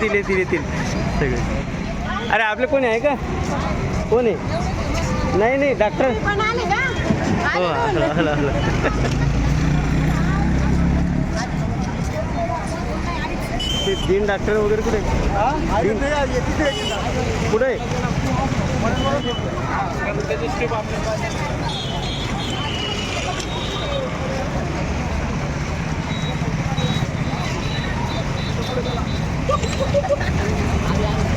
दिले दिले दिले. सगळे. अरे आपले कोणी आहे का? कोण? नाही नाही डॉक्टर हो आलं आलं आलं ते तीन डॉक्टर वगैरे कुठे? कुठे? जनजागृती Ayan.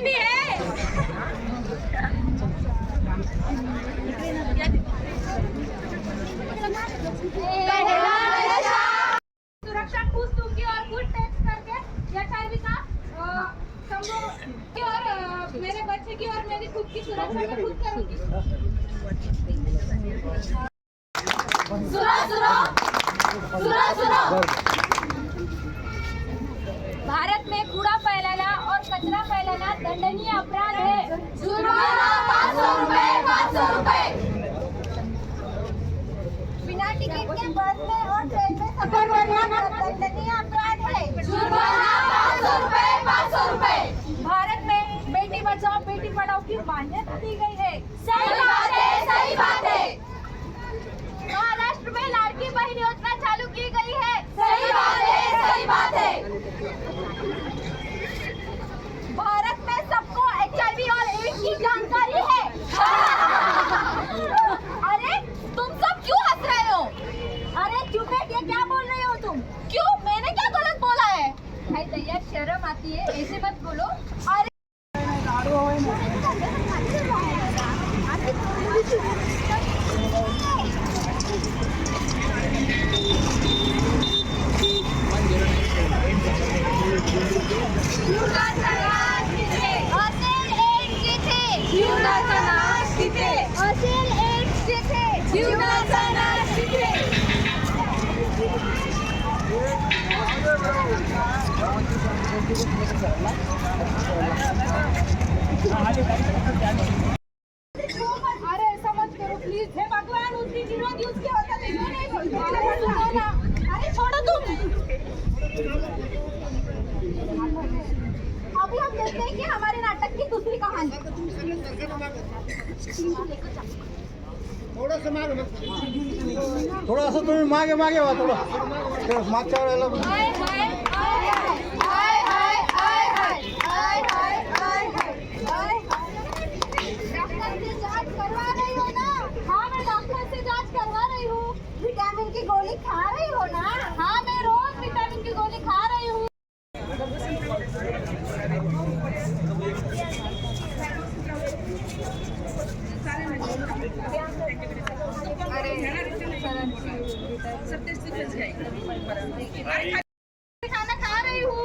भी है। सुरक्षा खुद दूँगी और टेस्ट करके का और मेरे बच्चे की और मेरी खुद की सुरक्षा मैं खुद करूँगी भारत में कूड़ा कचरा फैलाना दंडनीय अपराध है जुर्माना पाँच सौ रुपए पाँच सौ रुपए बिना टिकट के बस में और ट्रेन में सफर करना दंडनीय अपराध है जुर्माना पाँच सौ रुपए पाँच सौ रुपए भारत में बेटी बचाओ बेटी पढ़ाओ की मान्यता दी गई et c'est pas de boulot. अरे ऐसा मत करो प्लीज़ हे भगवान उसकी विरोध यूज़ किया होता तो क्यों नहीं बोलते ना अरे छोड़ो तुम। अभी हम देखते हैं कि हमारे नाटक की दूसरी कहानी। थोडस मागे तुम्ही मागे मागे व्हा थोडं मागच्या वेळेला गोली खा रही हो ना? हाँ मैं रोज विटामिन की गोली खा रही हूँ। खाना खा रही हूँ।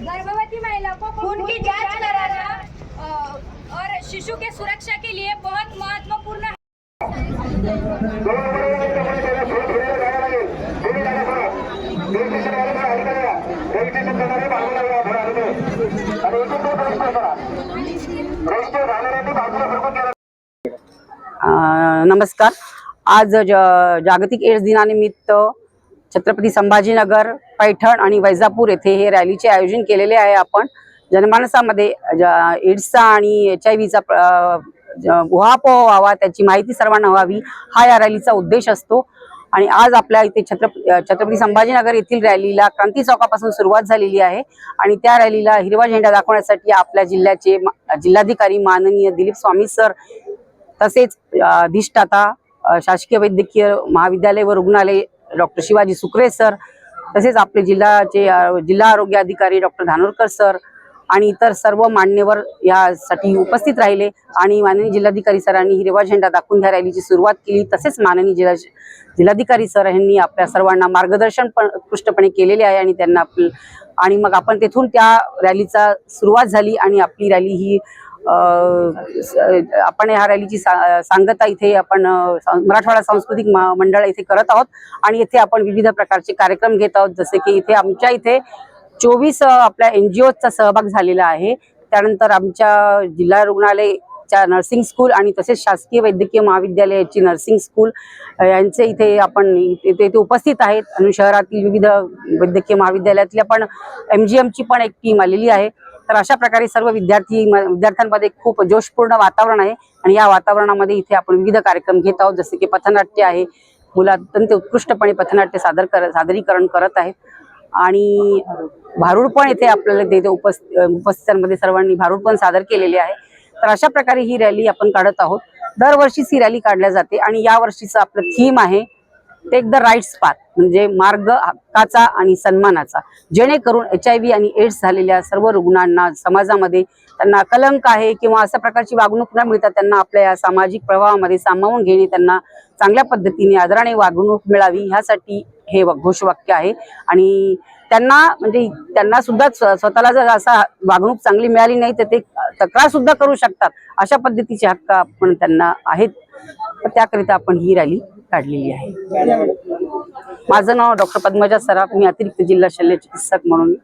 गर्भवती महिला को खून की जाँच कराना। और शिशु के सुरक्षा नमस्कार. आज ज- जागतिक एड्स दिनानिमित्त छत्रपती संभाजीनगर पैठण आणि वैजापूर येथे हे रॅलीचे आयोजन केलेले आहे आपण. जनमानसामध्ये एड्सचा आणि एच आय व्हीचा उहापोह व्हावा त्याची माहिती सर्वांना व्हावी हा या रॅलीचा उद्देश असतो. आणि आज आपल्या इथे छत्रप छत्रपती संभाजीनगर येथील रॅलीला क्रांती चौकापासून सुरुवात झालेली आहे. आणि त्या रॅलीला हिरवा झेंडा दाखवण्यासाठी आपल्या जिल्ह्याचे जिल्हाधिकारी माननीय दिलीप स्वामी सर तसेच अधिष्ठाता शासकीय वैद्यकीय महाविद्यालय व रुग्णालय डॉक्टर शिवाजी सुकरे सर तसेच आपले जिल्ह्याचे जिल्हा आरोग्य अधिकारी डॉक्टर धानोरकर सर आणि इतर सर्व मान्यवर यासाठी उपस्थित राहिले आणि माननीय जिल्हाधिकारी सरांनी हिरवा झेंडा दाखवून ह्या रॅलीची सुरुवात केली. तसेच माननीय जिल्हा जिल्हाधिकारी सर यांनी आपल्या सर्वांना मार्गदर्शन पण उत्कृष्टपणे केलेले आहे आणि त्यांना आपल- आणि मग आपण तेथून त्या रॅलीचा सुरुवात झाली आणि आपली रॅली ही आपण ह्या रॅलीची सा- सांगता इथे आपण मराठवाडा सांस्कृतिक मंडळ इथे करत आहोत आणि इथे आपण विविध प्रकारचे कार्यक्रम घेत आहोत. जसे की इथे आमच्या इथे चोवीस आपल्या एन जी ओचा सहभाग झालेला आहे. त्यानंतर आमच्या जिल्हा रुग्णालयच्या नर्सिंग स्कूल आणि तसेच शासकीय वैद्यकीय महाविद्यालयाची नर्सिंग स्कूल यांचे इथे आपण इथे इथे उपस्थित आहेत. आणि शहरातील विविध वैद्यकीय महाविद्यालयातल्या पण एम जी एमची पण एक टीम आलेली आहे. तर अशा प्रकारे सर्व विद्यार्थी विद्यार्थ्यांमध्ये खूप जोशपूर्ण वातावरण आहे. आणि या वातावरणामध्ये इथे आपण विविध कार्यक्रम घेत आहोत जसे की पथनाट्य आहे. मुलं अत्यंत उत्कृष्टपणे पथनाट्य सादर कर सादरीकरण करत आहेत. आणि भारूड पण इथे आपल्याला तिथे उपस् उपस्थितांमध्ये सर्वांनी भारूड पण सादर केलेले आहे. तर अशा प्रकारे ही रॅली आपण काढत आहोत. दरवर्षीच ही रॅली काढल्या जाते आणि या वर्षीचं आपलं थीम आहे टेक द राईट्स पाथ म्हणजे मार्ग हक्काचा आणि सन्मानाचा. जेणेकरून एच आय व्ही आणि एड्स झालेल्या सर्व रुग्णांना समाजामध्ये त्यांना कलंक आहे किंवा अशा प्रकारची वागणूक न मिळता त्यांना आपल्या या सामाजिक प्रवाहामध्ये सामावून घेणे त्यांना चांगल्या पद्धतीने आदराने वागणूक मिळावी ह्यासाठी हे घोषवाक्य आहे. आणि त्यांना म्हणजे त्यांना सुद्धा स्वतःला जर असा वागणूक चांगली मिळाली नाही तर ते तक्रार सुद्धा करू शकतात. अशा पद्धतीचे हक्क आपण त्यांना आहेत. तर त्याकरिता आपण ही रॅली काढलेली आहे. माझं नाव डॉक्टर पद्मजा सराफ. मी अतिरिक्त जिल्हा शल्य चिकित्सक म्हणून